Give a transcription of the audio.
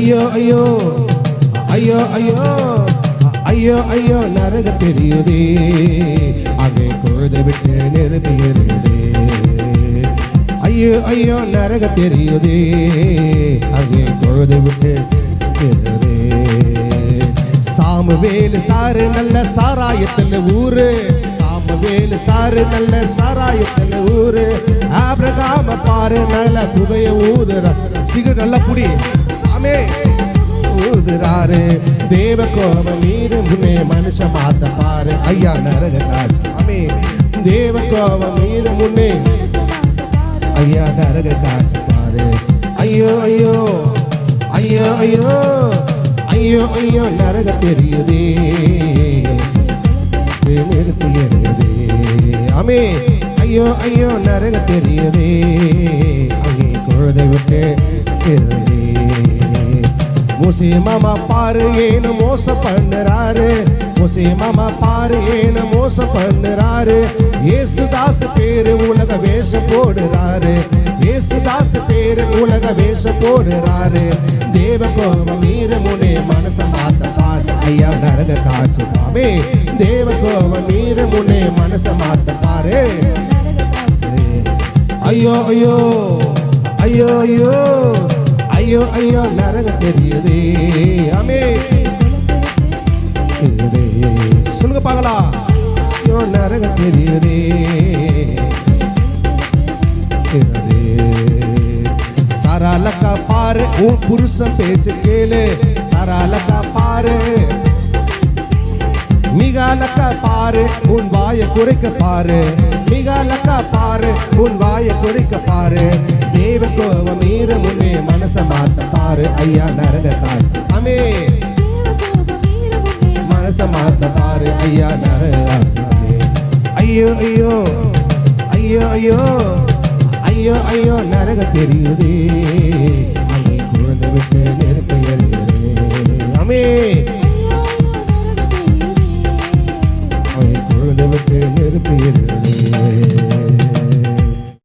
ஐயோ ஐயோ. ஐயோ ஐயோ. ஐயோ ஐயோ நரக தெரியுதே. அதை பொழுது விட்டு நெருப்பி எறியுதே ஐயோ ஐயோ நரக தெரியுதே. அதை பொழுது விட்டு எறியுதே சாமுவேலு சாரு நல்ல சாராயத்தில் ஊரு. சாமுவேலு சாரு நல்ல சாராயத்தில் ஊரு. ஆபிரகாம பாரு நல்ல புகைய ஊதுற. சிகர் நல்ல குடி ஆமே ஊதுறாரு. தேவ கோபம் மீறு மனுஷ மாத்த பாரு. ஐயா நரக காடு ஆமே தேவ கோபம் மீறு ஐயா நரக காட்சி பாரு. ஐயோ ஐயோ. ஐயோ ஐயோ. ஐயோ ஐயோ. நரக தெரியுதே. நிறுத்தி எறியுதே ஆமே ஐயோ ஐயோ. நரக தெரியுதே. அங்கே குழந்தை விட்டு மூசி மாமா பாரு ஏன்னு மோச பண்ணுறாரு. மூசி மாமா பாரு ஏன்னு மோச பண்ணுறாரு. ஏசுதாஸ் பேரு உலக வேஷம் போடுறாரு. ஏசுதாஸ் பேரு உலக வேஷம் போடுறாரு. தேவ கோபம் மீற முனே மனச மாத்த பாரு ஐயா நரக காசு பாவே தேவ கோபம் மீற முனே மனச மாத்த பாரு ஐயோ ஐயோ ஐயோ ஐயோ. ஐயோ ஐயோ நரகம் தெரியுதே. ஆமே. சொல்லுங்க பார்க்கலாம். ஐயோ நரகம் தெரியுதே. தெரியுதே. பாரு உன் புருஷன் பேச்சு கேளு. சரளக்கா பாரு. மிகாலக்கா பாரு உன் வாய குறைக்க பாரு. மிகாலக்கா பாரு உன் வாய குறைக்க பாரு. தேவ கோபம் மீற முன்னே மனச மாத்த பாரு ஐயா நரக தாய் அமே மனச மாத்த பாரு ஐயா நரக ஐயோ ஐயோ. ஐயோ ஐயோ. ஐயோ ஐயோ நரக தெரியுதே. அங்கே குழந்தை விட்டு நெருப்பு எறியுதே அமே குழந்தை நெருப்பு எறியுது